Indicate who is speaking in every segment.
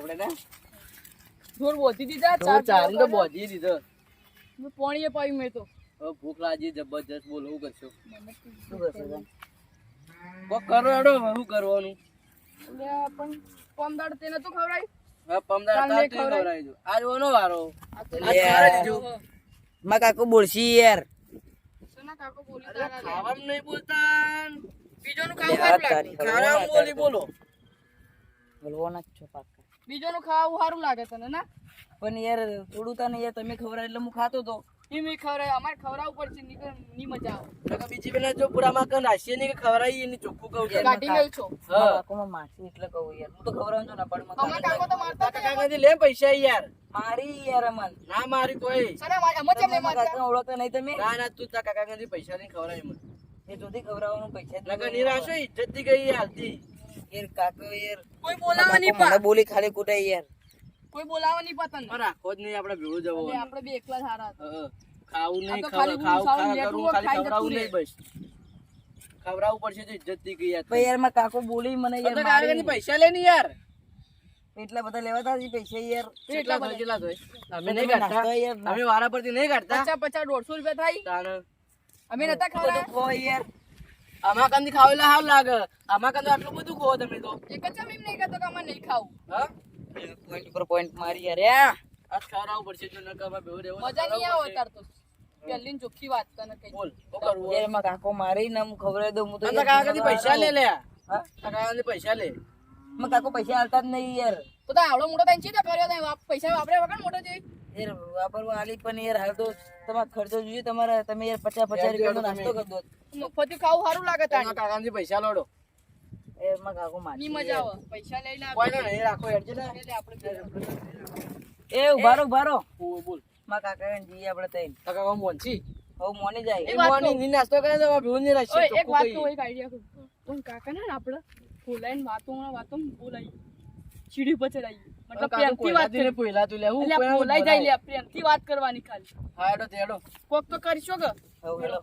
Speaker 1: આપણે ને?
Speaker 2: ઢોર બોધી દીધા ચાર
Speaker 1: ચાર તો બોધી દીધો.
Speaker 2: મેં પાણીએ પાયું મેં તો.
Speaker 1: હવે ભૂખ લાગી જબરજસ્ત બોલ હું કરશો? શું કરશો? કોક કરો એડો શું કરવાનું?
Speaker 2: પણ પમદાડ તેને તો ખવડાય?
Speaker 1: તું આજ ઓનો વારો.
Speaker 3: માં કાકુ બોલશી યાર.
Speaker 2: સોના કાકો બોલી તારા લે.
Speaker 1: નહીં બોલતા.
Speaker 2: બીજોનું કામ સારું લાગે
Speaker 1: ખાવાનું બોલી બોલો.
Speaker 3: બોલવાના છો પાક્કા
Speaker 2: બીજોનું ખાવું સારું લાગે તને ના?
Speaker 3: પણ યાર થોડું તને યાર તમે ખબર એટલે હું ખાતો તો.
Speaker 2: એ મેં ખવડાય અમારે ખવડાવવું પડશે નીકળની મજા આવે.
Speaker 1: બીજી પેલા જો પૂરામાં કન રાશિએ નહીં ખવડાવી એની ચોખ્ખું કહું છું.
Speaker 2: કાઢી મેલ છો?
Speaker 1: હા.
Speaker 3: કાકુમાં માસી એટલે કહું યાર હું તો ખબર છું ના પણ મને
Speaker 2: કાકો તો મારતા
Speaker 1: કાકા કાકાથી લે પૈસા યાર.
Speaker 3: મારી યાર અમન
Speaker 1: ના મારી કોઈ.
Speaker 3: ઓળખતા નહીં તમે?
Speaker 1: ના ના તું કાકા પૈસા નહીં ખવડાવી મને.
Speaker 3: એ જોતી ખવડાવવાનું પૈસા
Speaker 1: નિરાશો ઇજ્જતથી ગઈ હાલતી
Speaker 3: યાર કાકો યાર
Speaker 2: કોઈ બોલાવા નહીં
Speaker 3: કાકો મને બોલી ખાલી કુટાઈ યાર.
Speaker 2: કોઈ બોલાવા નહીં પા તને.
Speaker 1: પણ રાખો જ નહીં આપણે ભેળું જવો
Speaker 2: એટલે આપણે બે એકલા સારા હતા.
Speaker 1: ખાવું નહીં ખાવું ખાવા
Speaker 2: હોય,
Speaker 1: ખાલી ખવડાવું નહીં બસ. ખવડાવવું પડશે તો ઇજ્જતથી ગઈ
Speaker 3: પણ યારમાં કાકો બોલી મને યાર
Speaker 1: યાર
Speaker 3: મારી.
Speaker 1: પૈસા લે ને યાર.
Speaker 3: એટલા બધા લેવાતા જ પૈસા યાર.
Speaker 1: કેટલા બધા. કેટલા થાય અમે નહીં કાઢતા.
Speaker 3: યાર
Speaker 1: અમે વારા પરથી નહીં કાઢતા.
Speaker 2: પચાસ પચાસ દોઢસો રૂપિયા થાય. અમે નતા
Speaker 3: ખાવા. યાર.
Speaker 1: આમાં કંદી ખાવેલા હાલ લાગે. આમાં કંદી આટલું બધું ખો તમે તો.
Speaker 2: એક જ એમ નહીં કહેતો કે અમાર નહીં ખાવું?
Speaker 1: હા?
Speaker 3: પોઈન્ટ પર પોઈન્ટ મારી અરે
Speaker 1: આજ ખવડાવવું પડશે જો નકર અમે ભેળું રહેવું
Speaker 2: મજા નહીં આવો તાર તો. પહેલી ને ચોખ્ખી વાત તને કઈ.
Speaker 1: બોલ શું કરવું
Speaker 3: યારમાં કાકો મારી ને હું ખવડાવી દઉં હું તો યાર
Speaker 1: કાકાથી પૈસા લે લે.
Speaker 3: હા?
Speaker 1: કાકાથી પૈસા લે.
Speaker 3: મે કાકો પૈસા આલતા જ નહીં યાર.
Speaker 2: તો આવડો મોટો થઈને ચીતા કર્યો તને પૈસા વાપરે વગર મોટો છે.
Speaker 3: યાર વાપરવા આલી પણ યાર હાલ તો તમારે ખર્ચો જોઈએ તમારે તમે યાર પચાસ પચાસ રૂપિયાનો નાસ્તો કરી દો.
Speaker 2: મફતી ખાવું સારું લાગે
Speaker 1: પૈસા લોડો.
Speaker 3: યારમાં કાકો મારી
Speaker 2: મજા આવે. પૈસા લઈને
Speaker 1: કોઈ ના રાખો હેડ છે
Speaker 3: એ ઉભારો ઉભારો
Speaker 1: બોલ બોલ.
Speaker 3: માં કાકા ને જઈએ આપણે તઈ
Speaker 1: કાકા મોનસી
Speaker 3: હવે મોને જાય.
Speaker 2: એ
Speaker 1: એ
Speaker 2: વાત
Speaker 1: મોની ની નાસ્તો કરે તો ભેળું નહીં રહેશે
Speaker 2: એક વાત
Speaker 1: કહીએ.
Speaker 2: એક આઈડિયા કાકા ને આપણે બોલાઈને વાતો વાતો બોલાઈ સીડી પર ચડાવી મતલબ પ્રેમથી વાત કરી.
Speaker 1: પોયલા તું લે
Speaker 2: એટલે બોલાઈ જાય. લે પ્રેમથી વાત કરવાની ખાલી.
Speaker 1: હા એડો તેડો
Speaker 2: કોક તો કરીશો કે?
Speaker 3: હવે હેલો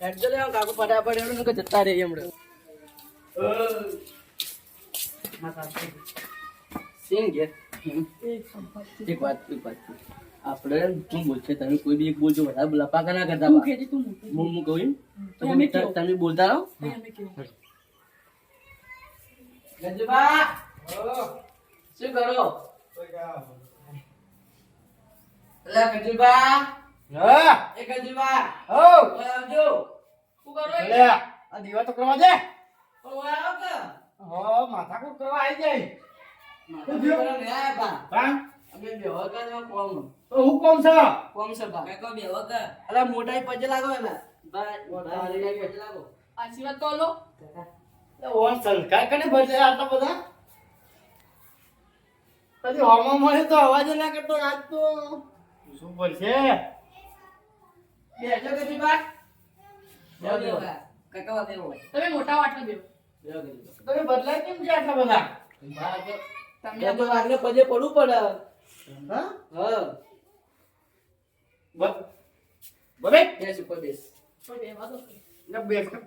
Speaker 1: હેડજો લે કાકો ફટાફટ હેડો કે જતા રહીએ હમણાં. સિંગ. એક વાત એક વાત. આપણે તું બોલશે તમે કોઈ બી એક બોલજો વધારે લપાકા ના કરતા.
Speaker 2: તું
Speaker 1: હું હું કહું તમે તમે બોલતા રહો.
Speaker 2: અમે
Speaker 1: શું કરો? અલા ગજબા! એ ગજબા! ઓય આવજો. શું કરો એ?
Speaker 4: આ દીવા તો કરવા દે.
Speaker 1: આવો કે?
Speaker 4: હો માથાકૂટ કરવા આવી જાય.
Speaker 1: માથા પર નહીં આયા બા.
Speaker 4: હા?
Speaker 1: અમે બેહવા કરવા કોમ.
Speaker 4: તો હું કોમ છે?
Speaker 1: કોમ છે બા
Speaker 3: કાકો બેહો
Speaker 1: અલા મોટા પજે લાગો એલા બા મોટા પજે લાગો.
Speaker 2: આશીર્વાદ તો લો.
Speaker 4: ઓન સંસ્કાર કને ભરશે આટલા બધા. કદી હોમાં મળે તો અવાજ ના કરતો આજ તો. શું ભરશે
Speaker 1: બેહજો ગજબા બેહો બેહો
Speaker 3: કાકા વાત
Speaker 2: તમે મોટા વાટલા બેહો.
Speaker 4: તમે બદલાય કેમ છે આટલા બધા?
Speaker 1: બા તો
Speaker 2: તમે
Speaker 1: તો વાગને પજે પડવું પડે.
Speaker 4: હા?
Speaker 1: હા.
Speaker 4: બ-
Speaker 1: બેસ ઉપર બેસ
Speaker 2: પણ બેહવા દો.
Speaker 4: ને બેસ કે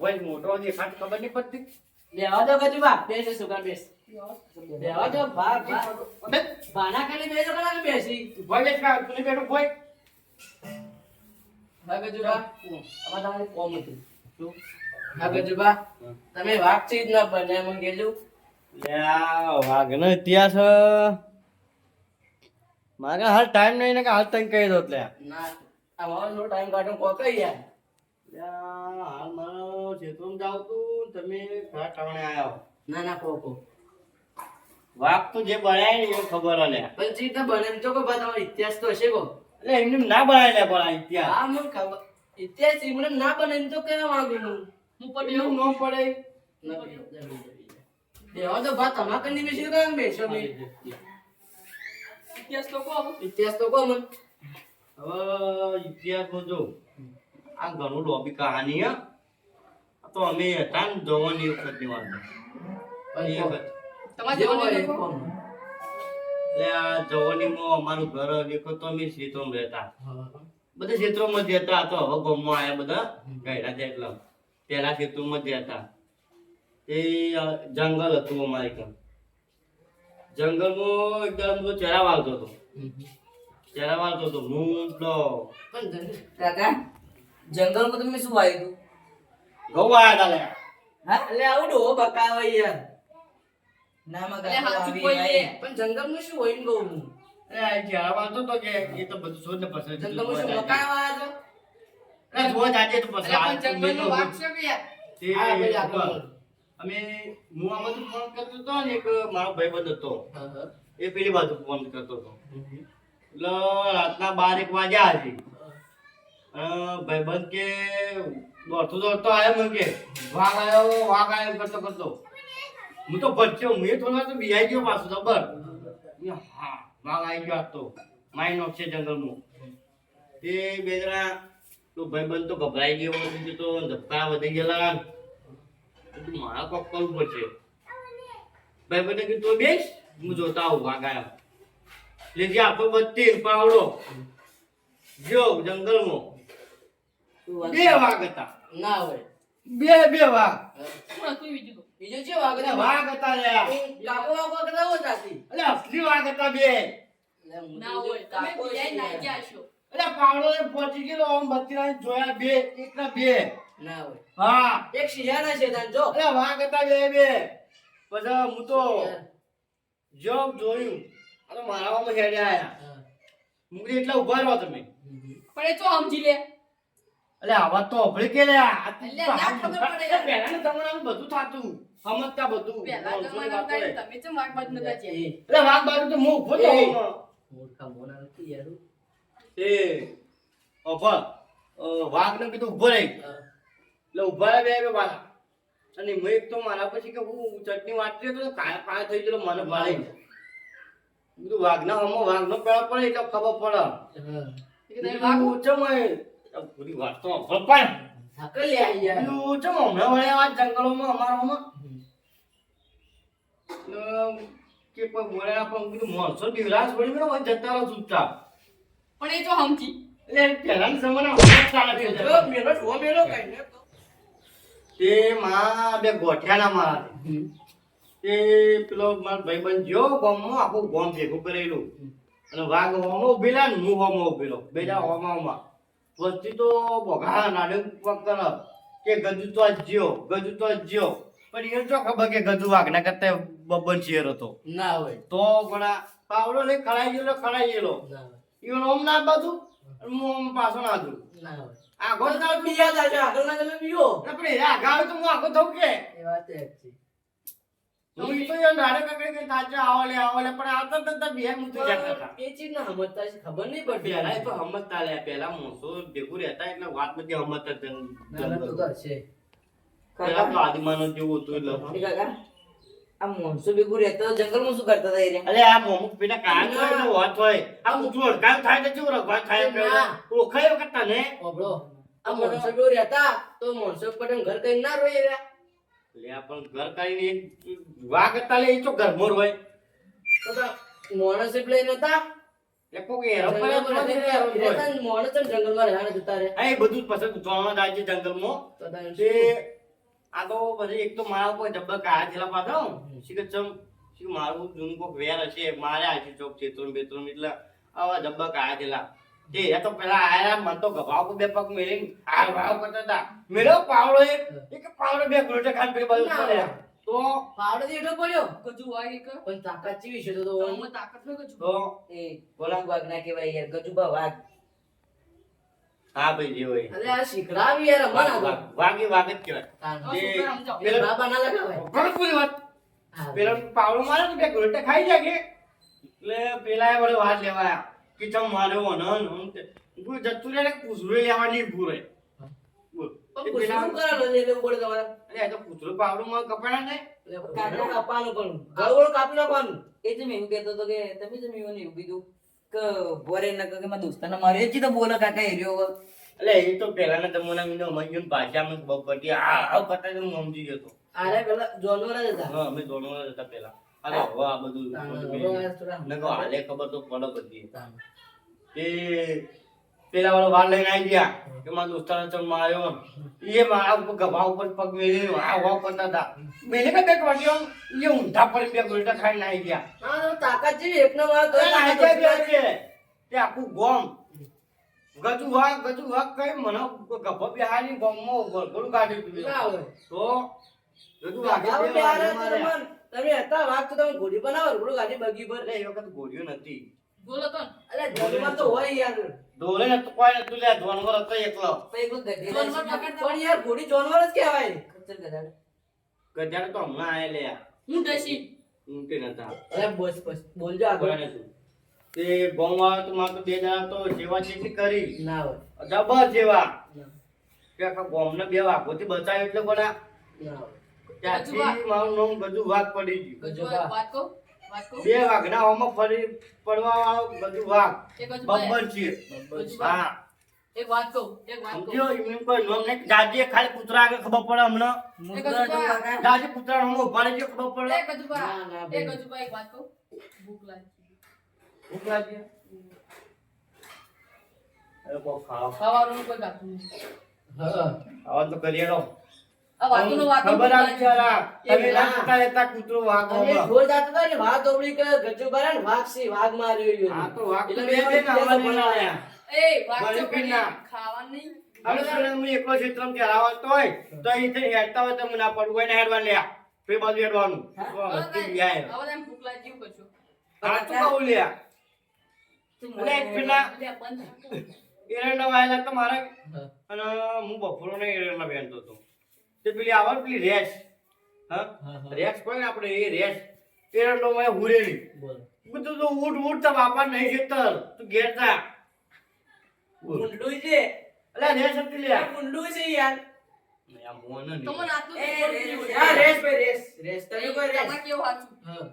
Speaker 4: ભાઈ મોટો દેખાત ખબર નહીં પડતી.
Speaker 1: બેહવા દો બેસ. બેસ દો બા બા. બાના કાલે બેસો કલા બેસી.
Speaker 4: ભાઈ બેસ કા તું બેઠો ભાઈ.
Speaker 1: હા ગજુબા આમાં તમારે કોમ હતું. શું? હા ગજુબા તમે વાતચીત ના બને એમ કહેલું
Speaker 4: લ્યા વાઘનો ઇતિહાસ મારે હાલ ટાઈમ નહીં ને કે હાલ તંગ કહી દો એટલે.
Speaker 1: ના અમારો થોડો ટાઈમ કાઢો કો કઈ યાર
Speaker 4: હાલ મારો ખેતરમાં જાવ તું તમે ઘણા ટાણે આવ્યા
Speaker 1: ના ના કો કો
Speaker 4: વાઘ તો જે બનાય ને એ ખબર હે લ્યા.
Speaker 1: પણ ચીત તો બને એમ તો કો તમારો ઇતિહાસ તો હશે કો
Speaker 4: એટલે એમને ના બનાય લે પણ ઇતિહાસ.
Speaker 1: હા મને ખબર. ઇતિહાસ એમને ના બને એમ તો કેવા માંગુ હું
Speaker 2: હું પણ
Speaker 4: એવું ન પડે.
Speaker 1: ના. બેહો તો બા તમારા કની બેસી કામ બેસો મે
Speaker 2: ઇતિહાસ તો કહો.
Speaker 1: ઇતિહાસ તો કો મને.
Speaker 4: હવે ઇતિહાસમાં જો આ ઘણું લોબી કહાની હે. તો અમે હતા ને જવાની વખતની વાત. એ વખત. એટલે આ જવાનીમાં અમારું ઘર દેખો તો અમે ક્ષેત્રમાં રહેતા. બધા ક્ષેત્રોમાં જ હતા તો હવે ગામમાં આવ્યા બધા ગયડા છે એટલા. ખેતરમાં જ હતા એ જંગલ હતું અમારે ત્યાં જંગલમાં એકદમ બધો ચરા વાળતો હતો. ચરા વાળતો હતો. હું પેલો
Speaker 3: કાકા જંગલમાં તમે શું આવ્યું હતું?
Speaker 4: ઘઉં આવ્યા હતા લે.
Speaker 3: હા? એટલે આવું ડોહો બકાવે યાર. ના માં
Speaker 2: હાચું કોઈ
Speaker 3: પણ જંગલમાં શું હોય ને હું
Speaker 4: અરે આ વાળતો હતો કે એ તો બધું શોધ ને પસંદ
Speaker 3: જંગલમાં શું
Speaker 4: અરે જાજે તો
Speaker 2: પસંદ પણ જંગલનો વાઘ કે યાર
Speaker 4: તે
Speaker 3: આ.
Speaker 4: અમે હું આ બાજુ ફોન કરતો હતો ને એક મારો ભાઈબંધ હતો. એ પેલી બાજુ ફોન કરતો હતો. એટલે રાતના બાર એક વાગ્યા હજી અને ભાઈબંધ કે દોડતો દોડતો આવ્યો? મને કે વાઘ આવ્યો વાઘ આવ્યો કરતો કરતો. હું તો ભટક્યો હું એ થોડા તો બિહાઈ ગયો પાછો ખબર? હા વાઘ આવી ગયો તો. માઇન ઓફ છે જંગલનું તે બે જણા તો ભાઈબંધ તો ગભરાઈ ગયો તો ધબકા વધી ગયેલા. મારા કોક કરવું પડશે બને કે તું બેસ હું જોતા આવું વાઘ લેજે આપો બત્તી પાવડો. જો જંગલમાં. બે વાઘ હતા.
Speaker 3: ના હોય.
Speaker 4: બે બે વાઘ.
Speaker 2: બીજો?
Speaker 3: હતું છે વાઘ
Speaker 4: અરે વાઘ હતા લે
Speaker 3: કાકો વાઘો હોય ત્યાંથી
Speaker 4: અરે અસલી વાઘ હતા બે.
Speaker 2: ના હોય. તમે બીજા ના જાશો
Speaker 4: અલે પાવડો પહોંચી ગયેલો આમ બત્તી જોયા બે એક ના બે.
Speaker 3: ના હોય.
Speaker 4: હા.
Speaker 3: એક શિયાળા છે તાન જો.
Speaker 4: અરે વાઘ હતા બે બે. પછી હું તો જોબ જોયું. અરે મારામાં હેડે આયા. મુકરી એટલા ઊભા રહો તમે.
Speaker 2: પણ એ તો સમજી લે.
Speaker 4: અલે આવા તો અભળી કે લે આ
Speaker 2: એટલે ના ખબર
Speaker 4: બધું થાતું. સમજતા બધું.
Speaker 2: પહેલા
Speaker 4: રે.
Speaker 2: તમે ચમ વાઘ બાજ નતા
Speaker 4: બાજુ તો હું ઊભો તો
Speaker 3: મૂર્ખા મોના નથી યાર.
Speaker 4: એ. અભા વાઘ ને કીધું ઊભો રહી. એટલે ઊભા રહ્યા બે બે પાછા. અને મેં એક તો મારા પછી કે હું ચટણી વાટતી તો કાળ થઈ ગયેલો મને ભાળી બધું વાઘના હમો વાઘનો પેળો પડે એટલે ખબર પડે.
Speaker 2: વાઘ
Speaker 4: ચમ એ પૂરી વાત તો.
Speaker 3: લે
Speaker 4: હમણાં વળ્યા આ જંગલોમાં અમારામાં કે બોલ્યા પણ કીધું માણસો પડી ગયો જતા રહો
Speaker 2: પણ એ તો સમજી.
Speaker 4: એટલે પહેલાના જમાના હમણાં ચાલે છે.
Speaker 3: જો મેલો છો મેલો કઈ ને
Speaker 4: તે માં બે ગોઠિયાના મારા તે પેલો મારો ભાઈબંધ જો ગામમાં આખું ગોમ ભેગું કરેલું અને વાઘ હોમો ઉભેલા ને હું હોમો ઉભેલો. બેજા હોમા હોમા વસ્તી તો બોઘા નાડે કર. કે ગજુ તો જ્યો ગજુ તો જ્યો. પણ એ તો ખબર કે ગજુ વાઘના કરતા બબન શેર હતો.
Speaker 3: ના હોય.
Speaker 4: તો ગોળા પાવડો લઈ ખડાઈ ગયેલો ખડાઈ ગયેલો.
Speaker 3: ના
Speaker 4: ઓમ ના બાજુ અને હું ઓમ પાછો ના દઉં
Speaker 3: ના હોય.
Speaker 4: આ ગોળ ના
Speaker 3: તમે યાદ આગળ ના તમે પીવો.
Speaker 4: આપણે આ ગાળ તો હું આખો થઉં કે.
Speaker 3: એ વાત એ છે.
Speaker 4: હું તો યાર નાડે કકડે કે તાજે આવલે આવલે પણ આવતા તો તો બે હું તો જતા હતા
Speaker 3: એ ચીજ ના સમજતા છે ખબર નહીં પડતી.
Speaker 4: પેલા તો હમતતા લે પેલા મોસો ભેગું રહેતા એટલે વાત બધી હમત જ
Speaker 3: ના ના તો છે.
Speaker 4: પેલા તો આદિમાનો જેવું હતું એટલે
Speaker 3: કાકા આ મોણસો ભેગું રહેતા જંગલમાં શું કરતા હતા રહ્યા?
Speaker 4: આ મોમુક પેલા કાન હોય ને વાત હોય. આ ઊંચું અડકાવ થાય તો કેવું રગવા થાય?
Speaker 3: ના.
Speaker 4: વખત કરતા ને
Speaker 3: ઓબળો. આ મોણસો રહેતા તો મોણસો પટેલ ઘર કઈ ના રોય રહ્યા
Speaker 4: લે પણ ઘર કાઢીને એક વાઘ હતા લે તો ઘરમાં જ હોય
Speaker 3: તો તો મોણસ એટલે નતા.
Speaker 4: મારા મારું જૂનું કોક વેર હશે મારે આજે ચોક ચેતરું બેતરું એટલે આવા ધબ્બા કાયા થયેલા એ તો પેલા આયા મન તો ગભાવ પર બે પગ મેલીને આ ભાવ કરતા હતા. મેળો પાવડો એક એક પાવડો બે ગુલટે ખાન પે બાજુ
Speaker 3: ના.
Speaker 4: પડ્યા. તો
Speaker 3: પાવડો થી એટલો પડ્યો.
Speaker 2: ગજુ વાઘ એક.
Speaker 3: પણ તાકાત ચીવી છે તો તો.
Speaker 2: તમે તાકાત ન ગજુ.
Speaker 4: તો
Speaker 3: એ ગોલામ વાઘ ના કહેવાય યાર ગજુબા વાઘ.
Speaker 4: હા ભાઈ જે હોય.
Speaker 3: અલે આ શીખડાવી યાર અમારા
Speaker 4: એ વાઘ જ
Speaker 2: સમજાવો.
Speaker 3: એ બાબા ના લગાવાય
Speaker 4: પૂરી વાત. પેલો પાવડો મારે ને બે ગુલટે ખાઈ જાય કે? એટલે પેલા એ વળી વાત લેવાયા. કે ચમ માર્યો અનન અન તે ગુલ જતું રે ને કૂસરું લેવાની ભૂરે બોલ. પેલા
Speaker 3: કરાલો છે એટલે પડે તમારે?
Speaker 4: અરે આ તો કૂતરું પાવડું માં કપાણા ને.
Speaker 3: એટલે કાપી પણ. ગળવળ કાપી નાખવાનું. એ જ મેં કહેતો હતો કે તમે જ મેં એવું કીધું કે ભોરે ન કે મારા દોસ્તાને મારે જ તો બોલો કાકા એરિયો વગર
Speaker 4: એટલે એ તો પહેલાના જમાના મીનો મજૂન ભાષામાં ખબર પડતી આ કતા જ હું સમજી ગયો તો.
Speaker 3: આરે પેલા જોનવર જ હતા.
Speaker 4: હા અમે જોડવા હતા પેલા અરે હવે આ બધું
Speaker 3: હવે
Speaker 4: નકો હાલે ખબર તો પડે બધી. એ પેલા વાળો વાર લઈને આવી ગયા કે મારા દોસ્તાને ચમ આવ્યો એ મારા ઉપર ગભા ઉપર પગ મેલી આ વાહ કરતા હતા. મેલે કે બે વાગ્યો એ ઊંધા પડી બે ગોલટા ખાઈને આવી ગયા.
Speaker 1: તાકાત જેવી એકનો માર તો
Speaker 4: તે આખું ગોમ. ગજુ વાક ગજુ વાક કઈ મને ગભા બિહારી ગોમમાં ગોળગોળ કાઢી દીધું તો ગજુ વાઘે
Speaker 1: ગાવ તમે હતા વાગ તો તમે ઘોડી બનાવો રોડ ગાડી બગી પર
Speaker 4: એ વખત ગોળીઓ નથી.
Speaker 2: બોલો તો ને.
Speaker 1: અરે જન્મ તો હોય યાર.
Speaker 4: દોલે ને તો કોઈ નતું લે ધોનવર હતો એકલો.
Speaker 2: જાનવર
Speaker 1: પણ યાર ઘોડી જાનવર જ કહેવાય. ગધેડા.
Speaker 4: ગધેડા તો હમણાં આયા લે
Speaker 2: હું ડસી
Speaker 4: ઊંટે નતા.
Speaker 1: અરે બસ બસ. બોલજો આગળ.
Speaker 4: તે તો મારે તો બે જણા તો જેવા જેટલી કરી.
Speaker 1: ના હોય.
Speaker 4: જબર જેવા.
Speaker 1: ના.
Speaker 4: કે ગોમને બે વાઘોથી બચાવ્યો એટલે બધા
Speaker 1: ના હોય.
Speaker 4: ત્યાંથી મારું નામ બધું વાઘ પડી ગયું
Speaker 2: વાત કહું? વાત કહું?
Speaker 4: બે વાઘના ફરી પડવા વાળો બધું વાઘ
Speaker 2: એક ગજુ ભાઈ,
Speaker 4: બબ્બર છે. હા.
Speaker 2: એક વાત કહું એક વાત કહું.
Speaker 4: સમજ્યો કોઈ નામ નહીં દાદીએ ખાલી કૂતરા આગળ ખબર પડે હમણાં.
Speaker 1: તો કાકા.
Speaker 4: દાદી કૂતરા હોમાં ઊભા રહી ખબર પડે.
Speaker 2: એક ગજુ
Speaker 1: ના, ના,
Speaker 2: એક
Speaker 1: ભાઈ.
Speaker 2: એક વાત કહું. ભૂખ લાગી.
Speaker 4: ભૂખ લાગી? અરે બહુ ખાવ.
Speaker 2: ખાવાનું કોઈ ગાતું
Speaker 1: હા.
Speaker 4: આવા તો કરીએ લો
Speaker 2: આ વાતોનો વાતો
Speaker 4: ખબર આવી તમે ના કૂતરો વાઘ.
Speaker 1: જાતો ને દોબડી કે ગજુ ભરાય વાઘ સી વાઘ માર્યો ઈ
Speaker 4: હા તો વાઘ
Speaker 1: એટલે
Speaker 4: બે ના.
Speaker 2: એ તો નહીં.
Speaker 4: હવે હું એકલો ક્ષેત્રમાં ચલાવતો હોય તો અહીંથી હેડતા હોય તો મને ના પડવું હોય ને હેડવા લ્યા બાજુ હેડવાનું.
Speaker 2: હવે એમ ભૂખ લાગી
Speaker 4: તો કહું લ્યા એટલે પેલા. એરંડા વાયેલા તો મારે અને હું બપોરો ને એરંડા બેનતો હતો. તે પેલી આવે પેલી રેસ. હા?
Speaker 1: હા, હા.
Speaker 4: રેસ કોઈ ને આપણે? એ રેસ. એરંડો મેં હુરેલી.
Speaker 1: બોલો.
Speaker 4: બધું તો ઉઠ ઉઠ તો બાપા નહીં જતર તું ઘેર જા.
Speaker 1: ગુંડું છે.
Speaker 4: અલા રેસ હતી લે
Speaker 1: આ ગુંડું છે યાર.
Speaker 4: આ મોન
Speaker 2: તો
Speaker 4: નહીં.
Speaker 2: મને આટલું
Speaker 1: રેસ,
Speaker 2: બોલવું
Speaker 1: હા,
Speaker 2: જોઈએ.
Speaker 1: રેસ ભાઈ રેસ. રેસ. તમે કોઈ રેસ?
Speaker 2: તમારે કેવું સાચું?
Speaker 1: હા.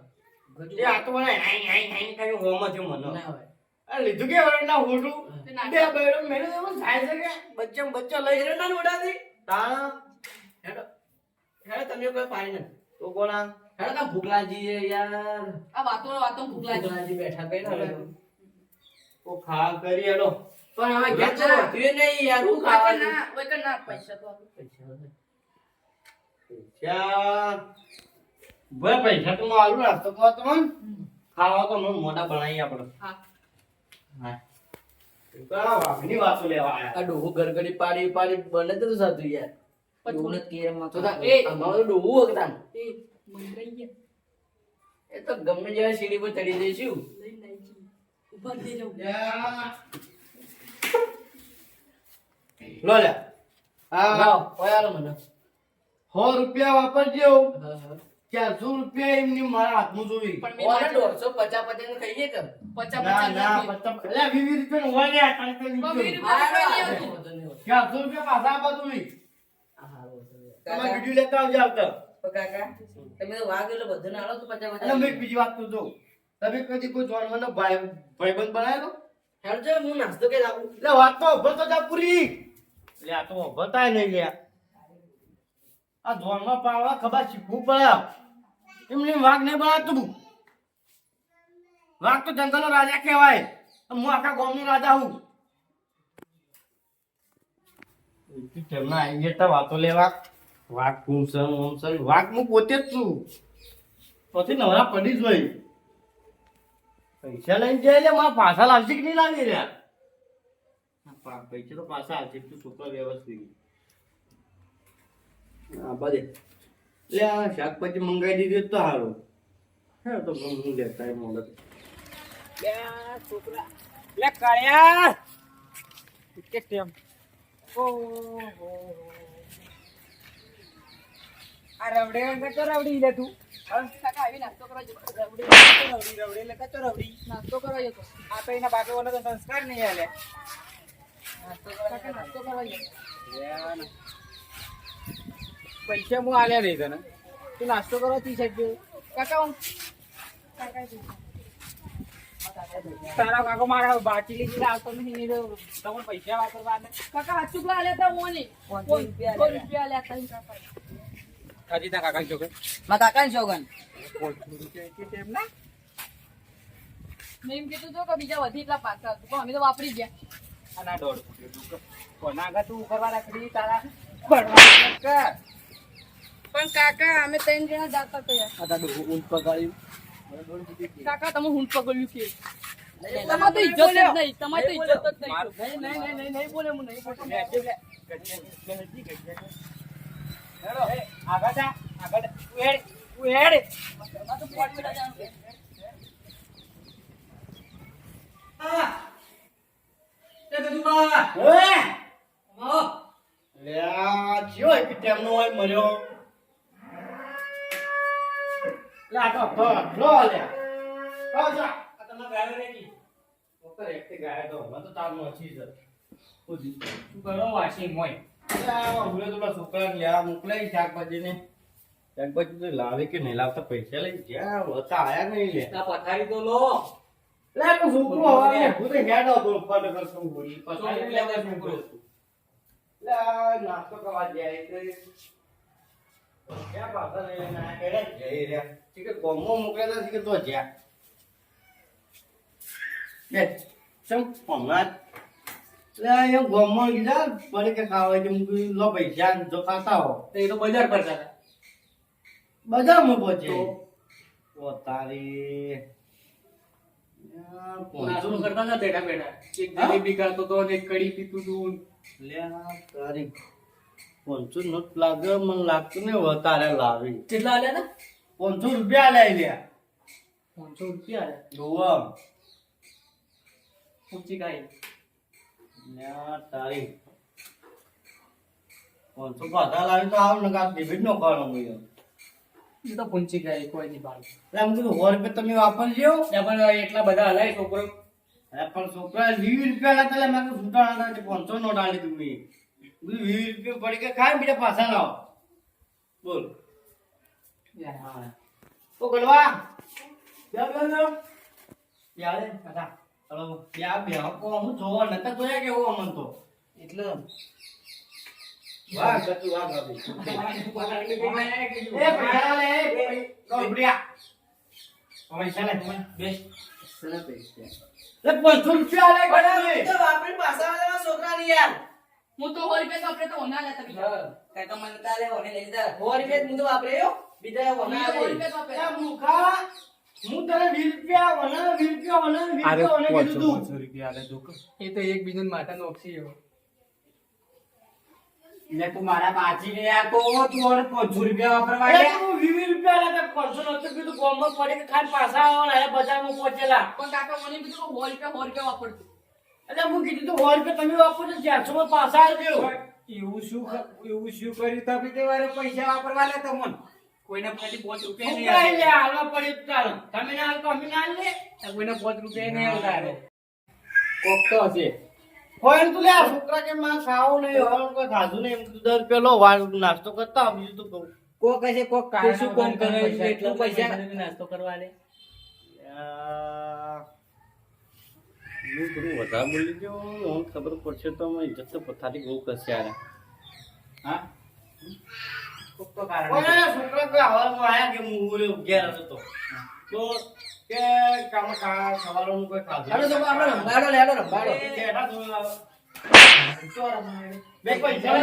Speaker 4: તે આ તો મને હાઈ હાઈ હાઈ કર્યું હોમાં છે મને.
Speaker 1: ના હોય.
Speaker 4: લીધું કે હોટું? બે એવો થાય છે કે? બચ્ચા ને બચ્ચા લઈ
Speaker 1: એરંડા ને ઉડાડી?
Speaker 4: તા
Speaker 1: હેડો. હેડો તમે કોઈ પાણી ના
Speaker 4: તો કોણા
Speaker 1: હેડો કા ભૂખલાજી છે યાર.
Speaker 2: આ વાતો વાતો ભૂખ લાગી.
Speaker 1: ભૂખલાજી બેઠા કઈ ના.
Speaker 4: તો ખા કરી હેડો.
Speaker 1: પણ હવે ઘેર તો
Speaker 2: ના.
Speaker 1: નહીં યાર હું ખાવાનું
Speaker 2: ના, ઓય કે ના, પૈસા તો આપો.
Speaker 4: પૈસા ભાઈ પૈસા? તો મારું આલુ નાસ્તો કરવા તો મન. ખાવા તો મને મોટા બનાવી આપણે
Speaker 2: હા.
Speaker 4: હા. વાઘની વાતો લેવા આયા?
Speaker 1: આ ડોહો ગરગડી પાડી પાડી બને તો સાતું યાર. એમાં તો
Speaker 2: તો
Speaker 1: તા-
Speaker 2: એ
Speaker 1: અમારું તો ડોહું હકતા
Speaker 2: એ મંદરાઈ ગયા.
Speaker 1: એ તો ગમે જેવા સીડી પર ચડી જઈશું
Speaker 2: લઈને આવી જઈએ. ઊભા થઈ જાઓ.
Speaker 4: લો લે આ
Speaker 1: લાવ ઓય આલો મને
Speaker 4: સો રૂપિયા વાપરજો.
Speaker 1: હા હા
Speaker 4: ચારસો રૂપિયા એમની મારા હાથમાં જોઈ.
Speaker 2: પણ
Speaker 1: દોઢસો પચાસ પચાસનું ખાઈએ કે?
Speaker 2: પચાસ
Speaker 4: ના
Speaker 2: પચાસ
Speaker 4: વીસ રૂપિયા.
Speaker 1: હા,
Speaker 4: ચારસો રૂપિયા પાછા આપા તું
Speaker 1: હા, હા, વાંધો નહીં.
Speaker 4: તમારે
Speaker 1: કાકા,
Speaker 4: લેતા આવજો આવતા.
Speaker 1: કાકા, તમે તો વાઘ એટલે બધાને આલો તો પચાસ પચાસ
Speaker 4: બીજી વાત તો જો તમે કદી કોઈ જોનવાનો ભાઈ ભાઈબંધ બનાવેલો
Speaker 1: હેડજો હું નાસ્તો કે લાવું
Speaker 4: એટલે વાત તો જા પૂરી. એટલે આ તો અભરતાય નહીં લ્યા આ ધોનમાં પાડવા ખબર શીખવું પડે. એમને વાઘ નહીં બનાવતું. વાઘ તો જંગલનો રાજા કહેવાય. હું આખા ગામનો રાજા હું. તેમના આવી ગયા તા વાતો લેવા. વાઘ કુમસન ઓમસન વાઘ હું પોતે જ છું. પછી નવરા પડી જ હોય. પૈસા લઈને જાય એટલે મારા પાછા લાવશે કે નહીં લાવી રહ્યા? પૈસા તો પાછા આવશે તું છોકરો વ્યવસ્થિત? હા બધે એટલે આ શાકભાજી મંગાવી દીધી તો સારું હે, તો હું લેતા મોડે
Speaker 5: કેમ? આ રવડે વગર તો રવડી લે તું હા?
Speaker 2: કાકા આવી નાસ્તો કરવા જતો.
Speaker 5: રવડી તો રવડી રવડી એટલે કચો રવડી
Speaker 2: નાસ્તો કરવા જતો.
Speaker 5: આ તો એના બાપે ઓલો તો સંસ્કાર નહીં આલે
Speaker 2: કાકા નાસ્તો કરવા જતો.
Speaker 5: પૈસા હું આલ્યા નહીં તને તું નાસ્તો કરવા તી શકજો
Speaker 2: કાકા હું કાકા.
Speaker 5: તારા કાકો મારા બાકી લીધી આવતો નહીં નહીં પૈસા વાપરવા
Speaker 2: કાકા હાથ ચૂકલા આલ્યા તા હું નહીં.
Speaker 1: રૂપિયા આલ્યા.
Speaker 2: રૂપિયા આલ્યા તા એમ કાકા.
Speaker 5: ખાજી તા કાકા છો કે
Speaker 1: મારા કાકાને શોગન
Speaker 5: કેમ ના
Speaker 2: મેં કીધું કે બીજા વધી એટલા પાછા હતું પણ અમે તો વાપરી ગયા
Speaker 5: દોઢ. કોના આગળ તું કરવા રાખડી તારા
Speaker 2: પણ કાકા અમે ત્રણ જણા જાતા હતા યાર
Speaker 1: આ પગાડ્યું ફૂટ એક.
Speaker 2: કાકા તમે હું પકડ્યું કે? તમારે તો ઇજ્જત જ નહીં તમારે તો ઇજ્જત જ નહીં.
Speaker 1: નહીં નહીં નહીં નહીં નહીં બોલે હું નહીં.
Speaker 5: હેડો, જા. તું હેડ, તું હેડ.
Speaker 4: લ્યા, ચિયો એક ટેમનો હોય મર્યો. લે તો લો. જા. આ ગાયો ગાયો તો. મને
Speaker 5: કરો.
Speaker 4: આ ઉલે તો પેલા છોકરાને લ્યા, મોકલાય શાકભાજીને. શાકભાજી તો લાવે કે નહીં લાવતા પૈસા લઈ જ્યાં હતા આયા નહીં લે.
Speaker 5: આ પથારી તો લો.
Speaker 4: લે તો છોકરો હવે હું તો હેડ ફટ બોલી છોકરો. લે આ નાસ્તો કરવા જાય તો ક્યાં પાછા લઈને આયા? કેડે જઈ રહ્યા? ઠીક છે ગોમો મોકલેલા છે કે તો જ્યાં. બે ચમ હમણાં જ. એમ ગોમો કીધા પડે કે ખાવા છે મૂકી લો પૈસા જો ખાતા હો.
Speaker 1: એ તો બજાર પર હતા
Speaker 4: બજારમાં પહોંચે. ઓ તારી.
Speaker 1: નાસ્તો કરતા હતા બેઠા બેઠા. એક? જલેબી ખાતો તો અને એક કઢી પીતું તું
Speaker 4: લ્યા, તારી. પાંચસો નોટ લાગે મને લાગતું ને વધારે લાવી.
Speaker 1: કેટલા આલ્યા હતા?
Speaker 4: પાંચસો રૂપિયા લઈ લ્યા
Speaker 1: પાંચસો રૂપિયા આલ્યા
Speaker 4: જોવા
Speaker 1: ઊંચી કાંઈ
Speaker 4: લ્યા, તારી પાંચસો પાછા લાવી તો આવ ને કાં ડેબિટ નો કરો મુયો
Speaker 1: એ તો પૂંચી ગયા કોઈ નહીં બાર
Speaker 4: એટલે એમ કીધું સો રૂપિયા તમે વાપરજો
Speaker 1: પણ એટલા બધા હલાય છોકરો
Speaker 4: અરે પણ છોકરા વીસ રૂપિયા હતા એટલે મેં તો છૂટા હતા એટલે પાંચસો નોટ આલી તું મેં કીધું વીસ રૂપિયા પડી કે ખાય બીજા પાછા લાવો બોલ હા તો ગલવા બે બે બે યારે કાકા હલો યા બે કો હું જોવા નતા જોયા કેવો અમન તો? એટલે વાહ ગતુ વાહ ગતુ એ પૈસા લે એ કોબડિયા પૈસા લે બેસ.
Speaker 1: સરસ પૈસા
Speaker 4: લે પાંચસો રૂપિયા લે ગણો
Speaker 3: વાપરી પાછા વાળા છોકરાની યાર.
Speaker 2: હું તો સો રૂપિયા તો આપણે તો હોના લેતા બીજા
Speaker 3: કાકા મને તાલે હોને લઈ લીધા. સો રૂપિયા હું તો વાપર્યો બીજા
Speaker 4: મુખા હું તને વીસ રૂપિયા વના વીસ રૂપિયા વના વીસ રૂપિયા વના કીધું તું
Speaker 1: એ તો એક બીજું માથા નોખી એવો.
Speaker 5: એટલે તું મારા બાજી લે આ તો તું હવે પાંચસો રૂપિયા વાપરવા
Speaker 4: અરે તું વીસ વીસ રૂપિયા લેતા પાંચસો નહોતું કીધું ગોમમાં પડે કે ખાલી પાછા આવવાના એ બજારમાં પહોંચેલા.
Speaker 2: પણ કાકા મને કીધું સો રૂપિયા સો રૂપિયા વાપરતું
Speaker 4: એટલે હું કીધું તું સો રૂપિયા તમે વાપરજો છો ચારસો માં પાછા આવજો.
Speaker 5: એવું શું એવું શું કર્યું તમે તે વારે? પૈસા વાપરવા લે તમને કોઈને પછી પાંચ રૂપિયા નહીં
Speaker 4: છોકરા લે
Speaker 5: આવે.
Speaker 4: હાલવા પડે ચાલો. તમે ના હાલ અમે ના લે
Speaker 1: કોઈને પાંચ રૂપિયા નહીં આવતા કોક તો હશે.
Speaker 4: હોય તું લે છોકરા કે માં ખાવું નહીં હવે કોઈ ખાધું નહીં એમ દર પેલો વાર નાસ્તો કરતા બીજું તો કહું.
Speaker 5: કોક હશે કોક
Speaker 1: તો શું કોમ કરે એટલું
Speaker 5: પૈસા?
Speaker 1: નાસ્તો કરવા લે
Speaker 4: હું થોડું વધારે બોલી ગયો મને ખબર પડશે તો અમે ઇજ્જત તો પથારી બહુ કરશે
Speaker 5: હા? તો કારણ
Speaker 4: ઓય,
Speaker 5: હશે.
Speaker 4: છોકરા કોઈ હવારમાં આયા કે હું ઘેર હતો તો. તો કે કામ ખા સવારનું કોઈ ખાધું
Speaker 3: હાલો તો આપણે રંભાડો લે હાલો રંભાડો.
Speaker 4: એ તો
Speaker 3: તો
Speaker 4: બે પૈસા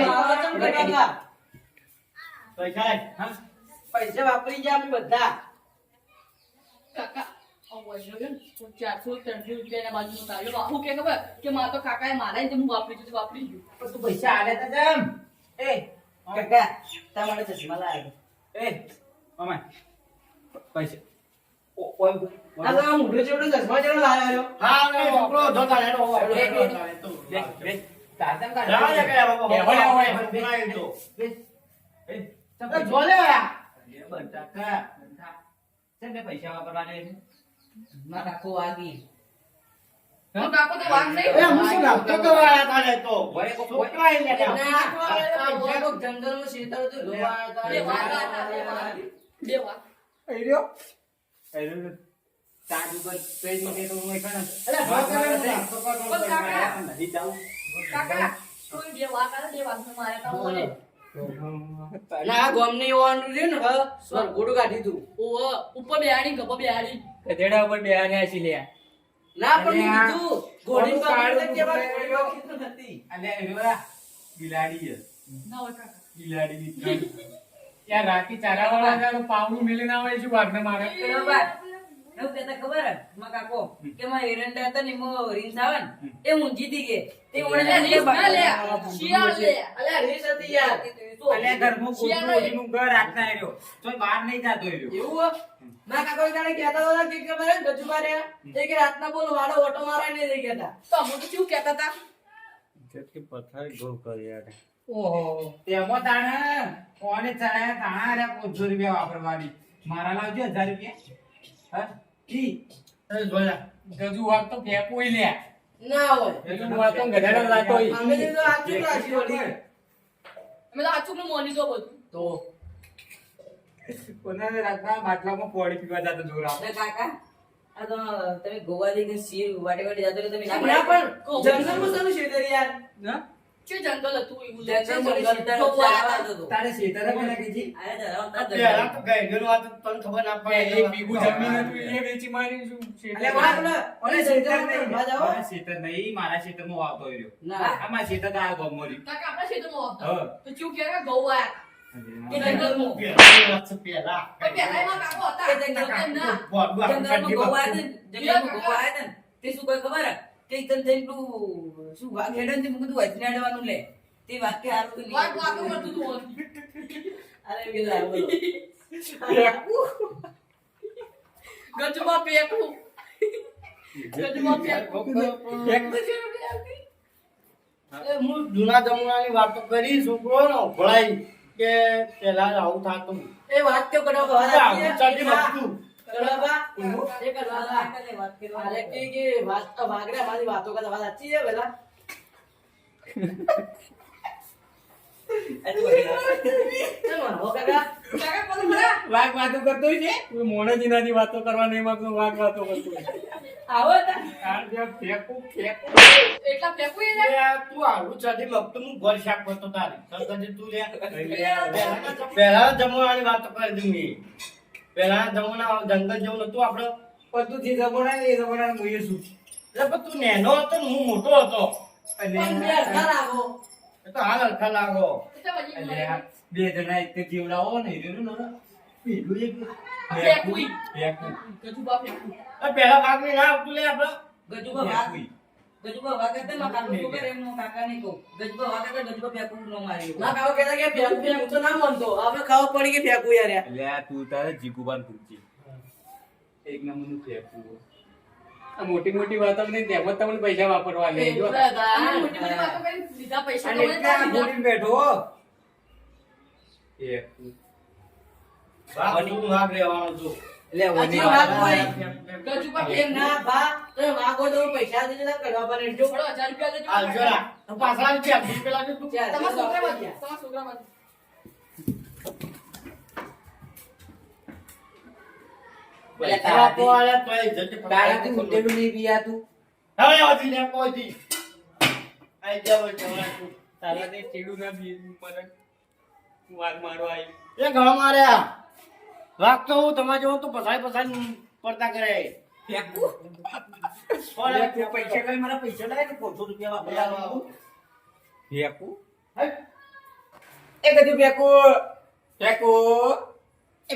Speaker 4: હા?
Speaker 3: વાપરી ગયા અમે બધા.
Speaker 2: કાકા ચારસો ત્રણસો રૂપિયા બાજુ કે ખબર? કે મારા તો કાકાએ મારા ને હું વાપરી છું વાપરી ગયું
Speaker 3: તું પૈસા આલે તો એ કાકા તમારે ચશ્મા લાગે
Speaker 5: એ મામા પૈસા
Speaker 3: આ તો આ મોઢું જેવડું ચશ્મા જેવડો લાવ્યો
Speaker 4: હા ને છોકરો જોતા હેડો હોય.
Speaker 3: બે, બે.
Speaker 5: બે બે તાતમ કાઢ
Speaker 4: જા, જા, ગયા બાબા.
Speaker 5: બે હોય, હોય.
Speaker 4: બનાવી દો.
Speaker 5: એ,
Speaker 4: એ જોલે આ.
Speaker 5: બટાકા ચમ બે પૈસા વાપરવા લે છે
Speaker 3: ના ગોમની ઓવાનું રહ્યું ને હા, સ્વર્ગોડું કાઢી તું
Speaker 2: ઉપર બેહાડી ગભા બેહાડી.
Speaker 1: ગધેડા ઉપર બે આને આસી લે
Speaker 3: ના પણ
Speaker 5: અરે
Speaker 3: મેં
Speaker 5: આ
Speaker 3: કીધું ઘોડીને
Speaker 5: કાળું
Speaker 3: પકડીને કેવા
Speaker 5: કૂતરું
Speaker 3: નથી.
Speaker 5: અલ્યા એવા બિલાડી છે.
Speaker 2: ના
Speaker 5: બિલાડી ની યાર રાતી ચારા વાળા જાડો પાવડું મેલીને આવે શું વાઘને મારે?
Speaker 3: પેલો બા, એવું ખબર હે? કાકો કે એરંડા હતા ને રીંછ આવે ને એ ઊંઘી હતી કે. તે ઓણે
Speaker 2: અલ્યા,
Speaker 3: જઈને
Speaker 2: રીસ ના લે. શિયાળ લે
Speaker 3: હતી યાર.
Speaker 5: ઘર રહ્યો તો બહાર નહીં જાતો રહ્યો.
Speaker 3: એવું હો? મારા કાકો એક કહેતા હતા કે કે મારે ગજુ માર્યા તે કે રાતના બોલ વાડો ઓટો મારાય ને દઈ કહેતા.
Speaker 2: તો તો શું કહેતા હતા?
Speaker 5: ઓહો તેમાં તાણે કોને ચડાયા તાણા રે પાંચસો રૂપિયા વાપરવાની. મારા લાવજો હજાર રૂપિયા. હા? કી ગજુ વાત તો ફેંકવું લે
Speaker 3: ના હોય.
Speaker 5: એટલે વાત તો ગધાડા લાતો
Speaker 3: અમે તો આચુક રાશિ વળી.
Speaker 2: અમે તો આચુકનું મોની જો બધું.
Speaker 3: તો?
Speaker 5: કોને રાતના બાટલામાં પાણી પીવા જતો જોરા
Speaker 3: ને કાકા આ તો તમે ગોવા જઈને શીર વાટે વાટે જતો તમે ના પણ. જંગલમાં શું શેતર યાર?
Speaker 5: ના
Speaker 2: શું જંગલ હતું? એવું જંગલ તો.
Speaker 5: તારે શેતરે કોને કીધી
Speaker 3: આયા તા,
Speaker 4: પહેલા
Speaker 3: રામ
Speaker 4: તો ગઈઢેલું આ તો તને ખબર ના પડે.
Speaker 5: એ બીગુ જમીન હતું એ વેચી મારી શું
Speaker 3: એટલે વાત ઓલા-
Speaker 5: શેતર નહીં.
Speaker 3: જાઓ?
Speaker 5: શેતર નહીં મારા શેતરમાં વાવતો રહ્યો.
Speaker 3: ના.
Speaker 5: આમાં શેતર આ ગોમોરી
Speaker 2: કાકા આપણા ક્ષેત્રમાં હતા
Speaker 5: હા.
Speaker 2: તો શું કહેવાય ગૌ
Speaker 3: કે જંગલમાં
Speaker 4: પહેલા વાત છે પહેલા
Speaker 2: હતા પહેલા એમાં કાકો હતા
Speaker 3: કે જંગલ
Speaker 2: તો કેમ ના
Speaker 4: બોડું આખું
Speaker 3: જંગલમાં
Speaker 4: કાઢી
Speaker 3: ગોવા
Speaker 4: બાજુ.
Speaker 3: હતા ને, જંગલમાં ગોવા આયા તા ને, તે શું કહે ખબર હે? કે ઈતન થઈને પેલું શું વાઘ હેડે તે મેં કીધું લે તે વાક્ય હારું
Speaker 2: વાત વાતો કરતું તું
Speaker 3: અરે મેં કીધું હારું
Speaker 2: ગજમાં પેકું ગજમાં પેકું
Speaker 4: એ હું જૂના જમુનાની વાતો કરી છોકરો ને ભળાઈ કે પેલા આવું થતું.
Speaker 3: એ વાત તો કરો
Speaker 4: આવું ચાલી બધું
Speaker 3: કરવા એ કરવા વાત કરવા અરે કે કે વાત તો વાગડે મારી વાતો કરતા વાત સાચી છે પેલા?
Speaker 5: વાઘ વાતો કરતો છે? મોણજીના ની વાતો કરવા નહીં માંગતો વાઘ વાતો કરતો.
Speaker 3: આવો
Speaker 5: તાર જેમ ફેંકું ફેંકું.
Speaker 2: એટલા પેકું એ
Speaker 4: એ
Speaker 2: ને
Speaker 4: આ તું આવું ચાલી મગતું હું ગોળ શાક કરતો તારી. સરકારજી તું લે. પહેલા જમવાની વાત કરી દી મેં પહેલા જમાના જંગલ જેવું નતું
Speaker 5: જે જમાના એ જમાના હું એ છું.
Speaker 4: એટલે પણ તું નેનો હતો ને હું મોટો હતો.
Speaker 3: પણ
Speaker 4: એ તો હાલ હરખા લાગો.
Speaker 5: બે જણા એક જીવડાવો ને પેલું એક
Speaker 2: ફેંકું.
Speaker 5: ફેંકું.
Speaker 2: ગજુબા પેકું
Speaker 4: એ પહેલા ભાગની ના આવતું લે આપડે
Speaker 3: ગજુબા વાગ ગજુબા વાગ હતા માં કાકા કરે એમનો કાકા ને કહું. ગજુબા વાગ હતા ગજુબા ફેંકું ન માર્યો ના કાકા કહેતા કે ફેંકું ફેંકું તો ના માનતો. આપણે ખાવા પડી કે ફેંકું યાર.
Speaker 5: એટલે તું તારે જીગુબાન પૂછજી. એક આ મોટી મોટી વાતો તેમાં તમને પૈસા વાપરવા લે જો.
Speaker 2: મોટી મોટી વાતો કરી લીધા પૈસા
Speaker 5: બેઠો.
Speaker 4: તું ભાગ રહેવાનો છું.
Speaker 5: એટલે ઓની
Speaker 3: વાત- હોય.
Speaker 2: ગજુબા
Speaker 3: એમ
Speaker 2: પેકું
Speaker 3: ના. બા તો વાગો તો પૈસા દેજો ને કરવા પર જો.
Speaker 2: થોડો હજાર રૂપિયા દેજો.
Speaker 4: હાલ જોરા તો પાછા રૂપિયા આપી પેલા કે તું
Speaker 2: તમારા છોકરા માં તમારા છોકરા બાજુ.
Speaker 4: પૈસા આપો આયા તોય જલ્દી પકડાઈ
Speaker 5: તારાથી ઉડેલું નહીં પીયાતું.
Speaker 4: હવે આવતી ને કોઈથી? આઈ જાવ જવા તું
Speaker 5: તારા ને ચીડું ના બી મને વાઘ મારવા આવી.
Speaker 4: એ ઘણો માર્યા. રાખતો હું તમારે જેવો તો પસાય પસાય પડતા કરે.
Speaker 5: પૈસા કઈ મારા પૈસા લાગે ને પાંચસો રૂપિયા
Speaker 4: હે?
Speaker 5: એ કદી ફેંકું. ફેંકું. એ.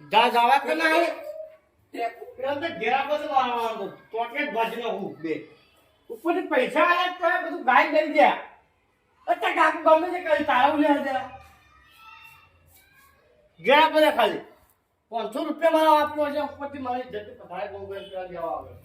Speaker 4: જા જાવા કે ના હે. પેલા તો ઘેરા પાસે મારવાનો પોકેટ ભાજીનો હું બે. ઉપરથી પૈસા આયા તો બધું ગાય દઈ દે અત્યારે કાકુ ગમે તે કરી તારા ઉલ્યા જરા ગયા પાસે ખાલી. પાંચસો રૂપિયા મારા આપવો છે, ઉપરથી મારી જતી બહુ ગઈ દેવા આવે.